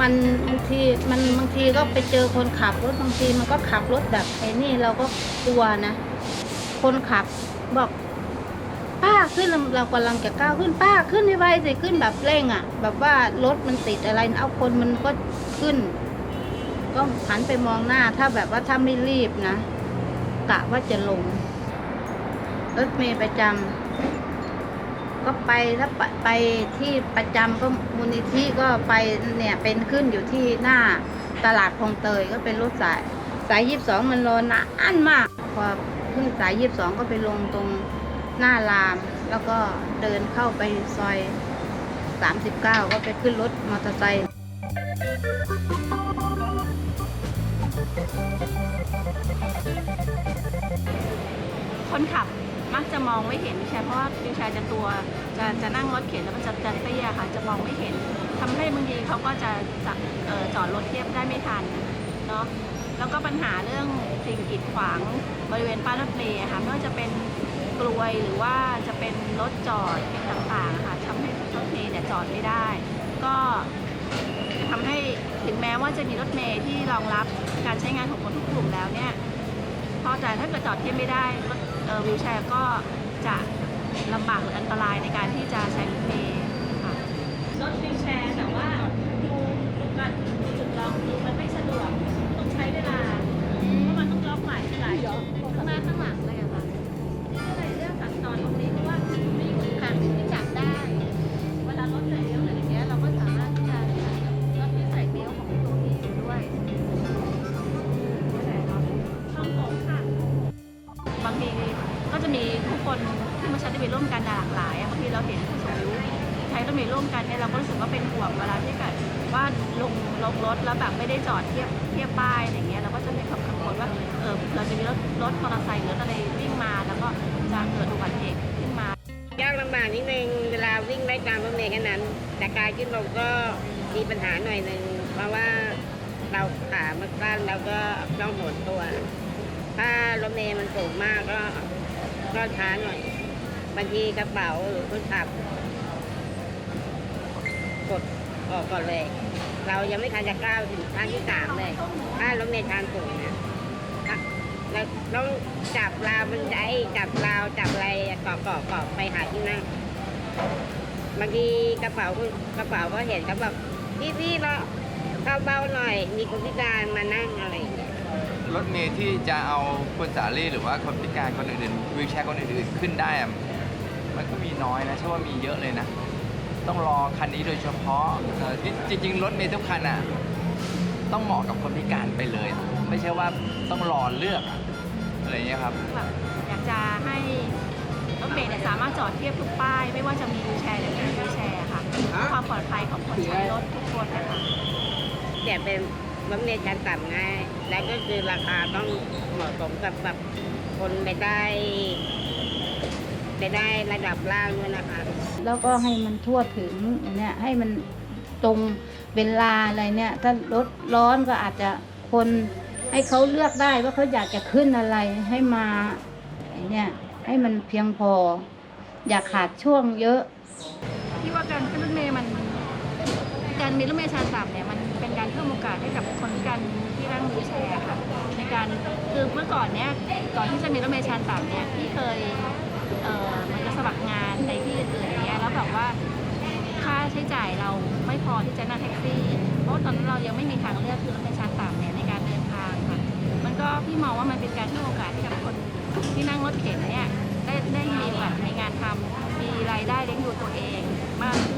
มันบางทีมันบางทีก็ไปเจอคนขับรถบางทีมันก็ขับรถแบบไอ้นี่เราก็กลัวนะ คนขับบอกป้าขึ้นเรากำลังจะก้าวขึ้นป้าขึ้นให้ไวสิขึ้นแบบเร่งอะ แบบว่ารถมันติดอะไรเอาคนมันก็ขึ้น ก็หันไปมองหน้าถ้าแบบว่าถ้าไม่รีบนะกะว่าจะลงรถเมย์ประจำ ก็ไปถ้าไปที่ประจำก็มูลนิธิก็ไปเนี่ยเป็นขึ้นอยู่ที่หน้าตลาดคลองเตยก็เป็นรถสาย สายยี่สิบสองมันรอนานมากพอขึ้นสายยี่สิบสองก็ไปลงตรงหน้าราม แล้วก็เดินเข้าไปซอยสามสิบเก้าก็ไปขึ้นรถมอเตอร์ไซค์คนขับ มักจะมองไม่เห็นวิวแชร์เพราะว่าวิวแชร์จะตัวจะจะนั่งรถเข็นแล้วมันจะจะเตี้ยค่ะ จะมองไม่เห็นทำให้บางทีเขาก็จะจะเอ่อจอดรถเทียบได้ไม่ทันเนาะแล้วก็ปัญหาเรื่องสิ่งกีดขวางบริเวณป้ายรถเมล์ค่ะไม่ว่าจะเป็นกลวยหรือว่าจะเป็นรถจอดต่างๆค่ะทำให้รถเมล์เนี่ยจอดไม่ได้ ก็ทำให้ถึงแม้ว่าจะมีรถเมล์ที่รองรับการใช้งานของคนทุกกลุ่มแล้วเนี่ยพอแต่ถ้าเกิดจอดเทียบไม่ได้รถ วิวแชร์ก็จะลำบากหรืออันตรายในการที่จะใช้รถเมล์ค่ะ รถวิวแชร์แต่ว่าดูดูการดูจุดลองดูมัน คนที่มาใช้รถเมล์ร่วมกันหลากหลายบางทีเราเห็นผู้สูงอายุใช้รถเมล์ร่วมกันเนี่ยเราก็รู้สึกว่าเป็นห่วงเวลาที่เกิดว่าลงลงรถแล้วแบบไม่ได้จอดเทียบเทียบป้ายอะไรเงี้ยเราก็จะมีความกังวลว่าเออเราจะมีรถรถมอเตอร์ไซค์หรือรถอะไรวิ่งมา แล้วก็จะเกิดอุบัติเหตุขึ้นมายากลำบากนิดนึงเวลาวิ่งไล่ตามรถเมล์แค่นั้น แต่การขึ้นลงก็มีปัญหาหน่อยหนึ่งเพราะว่าเราขามันสั้นแล้วก็ต้องหนตัว ถ้ารถเมล์มันสูงมากก็ ก็ช้าหน่อยบางทีกระเป๋าหรือคนขับกดออกก่อนเลย เรายังไม่ทันจะก้าวถึงขั้นที่สามเลยถ้ารถเมล์ทางสูงนะเราต้องจับราวบันไดจับราวจับอะไรเกาะเกาะเกาะไปหาที่นั่งบางทีกระเป๋ากระเป๋าก็เห็นเขาแบบพี่พี่เราเข้าเบาหน่อย มีคนพิการมานั่งอะไรอย่างเงี้ย รถเมล์ที่จะเอาคนสาลีหรือว่าคนพิการคนอื่นๆวิวแชร์คนอื่นๆขึ้นได้อะมันก็มีน้อยนะใช่ว่ามีเยอะเลยนะ ต้องรอคันนี้โดยเฉพาะเอ่อจริงๆรถเมล์ทุกคันอะต้องเหมาะกับคนพิการไปเลย ไม่ใช่ว่าต้องรอเลือกอะไรอย่างเงี้ยครับ แบบอยากจะให้รถเมล์เนี่ยสามารถจอดเทียบทุกป้าย ไม่ว่าจะมีวิวแชร์หรือไม่มีวิวแชร์ค่ะเพื่อความปลอดภัยของคนใช้รถทุกคนนะคะ เนี่ยเป็น รถเมล์ชั้นต่ำง่าย แล้วก็คือราคาต้องเหมาะสมกับแบบคนไปได้ไปได้ระดับล่างด้วยนะคะ แล้วก็ให้มันทั่วถึงเนี่ยให้มันตรงเวลาอะไรเนี่ย ถ้ารถร้อนก็อาจจะคนให้เขาเลือกได้ว่าเขาอยากจะขึ้นอะไรให้มาไอ้เนี่ยให้มันเพียงพอ อย่าขาดช่วงเยอะที่ว่าการขึ้นรถเมล์มัน การมีรถเมล์ชานต่ำเนี่ยมัน เพิ่มโอกาสให้กับคนพิการที่นั่งวีลแชร์ค่ะในการคือเมื่อก่อนเนี่ยก่อนที่จะมีรถเมล์ชานต่ำเนี่ยพี่เคยเอ่อเหมันจะสมัครงานในที่อื่นๆอย่างเงี้ยแล้วแบบว่าค่าใช้จ่ายเราไม่พอที่จะนั่งแท็กซี่ เพราะตอนนั้นเรายังไม่มีทางเลือกคือรถเมล์ชานต่ำเนี่ยในการเดินทางค่ะมันก็พี่มองว่ามันเป็นการเพิ่มโอกาสให้กับคนที่นั่งรถเข็นเนี่ยได้ได้มีแบบมีงานทำมีรายได้เลี้ยงดูตัวเองมากขึ้น